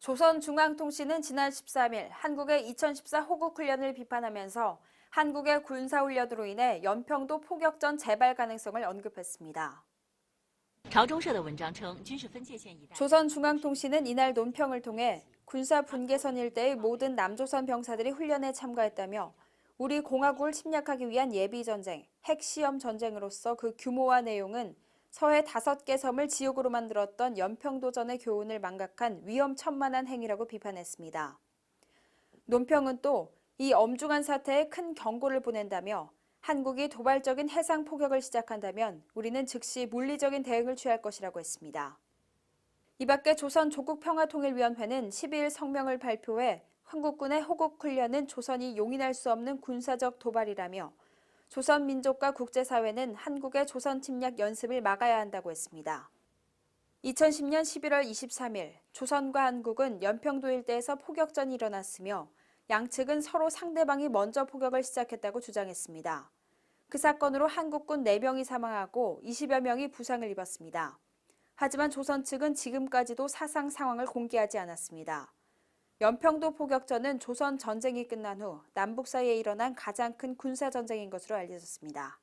조선중앙통신은 지난 13일 한국의 2014 호국 훈련을 비판하면서 한국의 군사 훈련으로 인해 연평도 포격전 재발 가능성을 언급했습니다. 조선중앙통신은 이날 논평을 통해 군사 분계선 일대의 모든 남조선 병사들이 훈련에 참가했다며 우리 공화국을 침략하기 위한 예비 전쟁, 핵시험 전쟁으로서 그 규모와 내용은 서해 다섯 개 섬을 지옥으로 만들었던 연평도전의 교훈을 망각한 위험천만한 행위라고 비판했습니다. 논평은 또 이 엄중한 사태에 큰 경고를 보낸다며 한국이 도발적인 해상 포격을 시작한다면 우리는 즉시 물리적인 대응을 취할 것이라고 했습니다. 이 밖에 조선 조국평화통일위원회는 12일 성명을 발표해 한국군의 호국 훈련은 조선이 용인할 수 없는 군사적 도발이라며 조선 민족과 국제사회는 한국의 조선 침략 연습을 막아야 한다고 했습니다. 2010년 11월 23일 조선과 한국은 연평도 일대에서 포격전이 일어났으며 양측은 서로 상대방이 먼저 포격을 시작했다고 주장했습니다. 그 사건으로 한국군 4명이 사망하고 20여 명이 부상을 입었습니다. 하지만 조선 측은 지금까지도 사상 상황을 공개하지 않았습니다. 연평도 포격전은 조선 전쟁이 끝난 후 남북 사이에 일어난 가장 큰 군사 전쟁인 것으로 알려졌습니다.